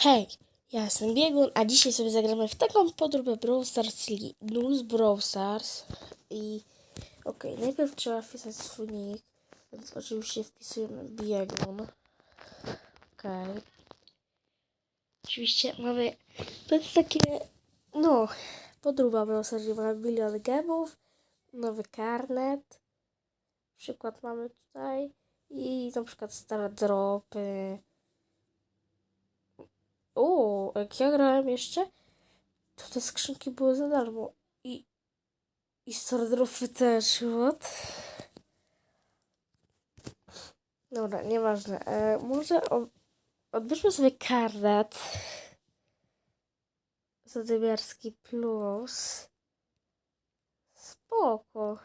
Hej, ja jestem Biegun, a dzisiaj sobie zagramy w taką podróbę Brawl Stars Li- News Brawl Stars i okej, najpierw trzeba wpisać swój nick, więc oczywiście wpisujemy Biegun. Okej. Oczywiście mamy, to jest takie, no, podróba Brawl Stars, mamy milion gemów, nowy karnet, przykład mamy tutaj i na przykład stare dropy, o, jak ja grałem jeszcze, to te skrzynki były za darmo. I, i stardropy też, what? Dobra, nieważne. E, może o, odbierzmy sobie karnet. Zadymiarski plus. Spoko.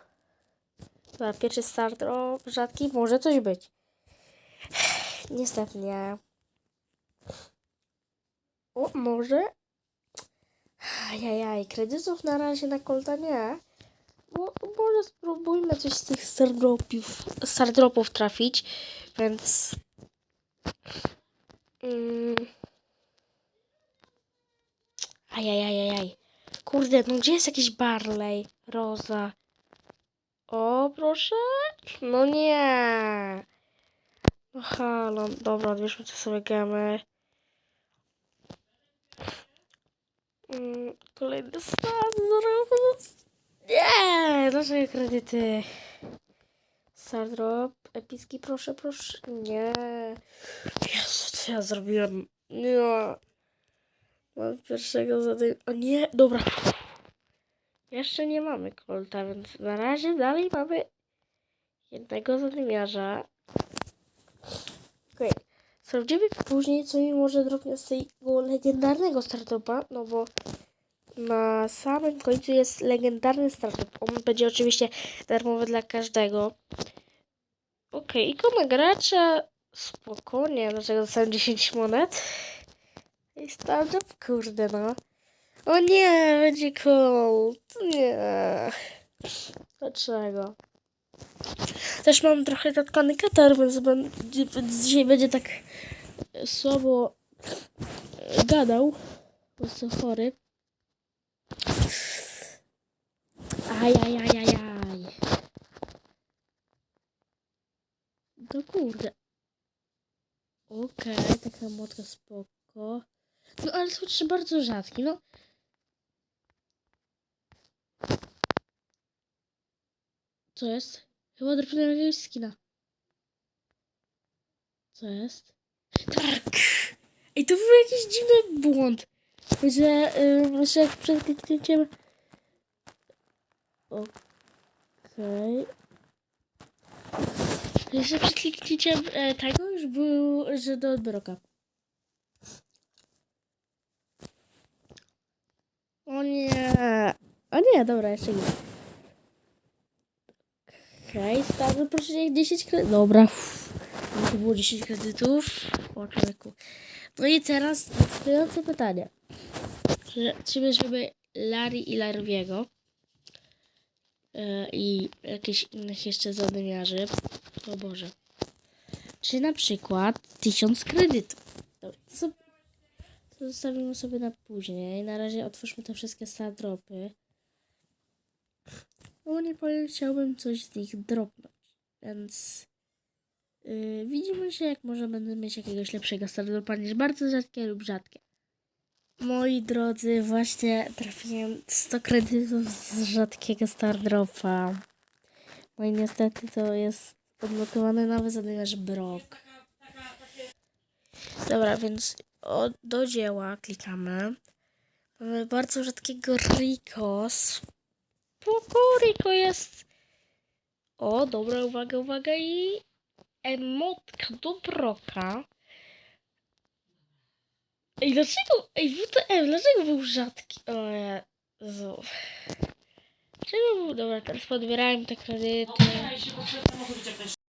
Dobra, pierwszy stardrop rzadki, może coś być. Niestety nie. O, może? Ajajaj, kredytów na razie na kolta nie. Bo, może spróbujmy coś z tych stardropów, stardropów trafić, więc... Mm. Ajajajajaj. Kurde, no gdzie jest jakiś Barley? Roza. O, proszę? No nie. No halo, dobra, odbierzmy te sobie gemy. Mm, Kolejny stan zaraz. Nie! Dlaczego kredyty? Stardrop. Epicki, proszę, proszę. Nie. Jezu, co ja zrobiłem? Nie. Mam pierwszego zadania. O nie, dobra. Jeszcze nie mamy kolta, więc na razie dalej mamy jednego zadymiarza. Okej. Sprawdzimy później, co mi może dropnąć z tego legendarnego startupa, no bo na samym końcu jest legendarny startup. On będzie oczywiście darmowy dla każdego. Okej, ikona gracza. Spokojnie, dlaczego dostałem 10 monet? I startup, kurde no. O nie, będzie cold. Nie. Dlaczego? Też mam trochę zatkany katar, więc, będzie, więc dzisiaj będzie tak słabo gadał. Po prostu chory. Ajajajajaj. No kurde. Okej, taka motka spoko. No ale są też bardzo rzadki, no. Co jest? Chyba drapnąłem jakiegoś skina. Co jest? Tak! Ej, to był jakiś dziwny błąd. Że, yy, że przed kliknięciem... Okej. Jeszcze przed kliknięciem e, tego już był, że do odbroka. O nie. O nie, dobra, jeszcze nie. Okej, okay, stary, proszę niech 10 kredytów. Dobra. No to było 10 kredytów. O człowieku. No i teraz następujące pytanie. Czy, czy weźmiemy Larry i Larwiego? Yy, I jakichś innych jeszcze zadymiarzy. O Boże. Czy na przykład 1000 kredytów? Dobra, to, to zostawimy sobie na później. Na razie otwórzmy te wszystkie stardropy. No nie powiem, chciałbym coś z nich dropnąć. Więc yy, widzimy się, jak może będę mieć jakiegoś lepszego stardropa niż bardzo rzadkie lub rzadkie. Moi drodzy, właśnie trafiłem 100 kredytów z rzadkiego stardropa. No i niestety to jest odblokowany nowy zadymiarz Brock. Dobra, więc o, do dzieła klikamy. Mamy bardzo rzadkiego Rico. Spoko, Rico jest. O, dobra, uwaga, uwaga i emotka do Broka. Ej, dlaczego? Ej, WTF, dlaczego był rzadki? O Jezu. Dlaczego był? Dobra, teraz podbierałem te kredyty.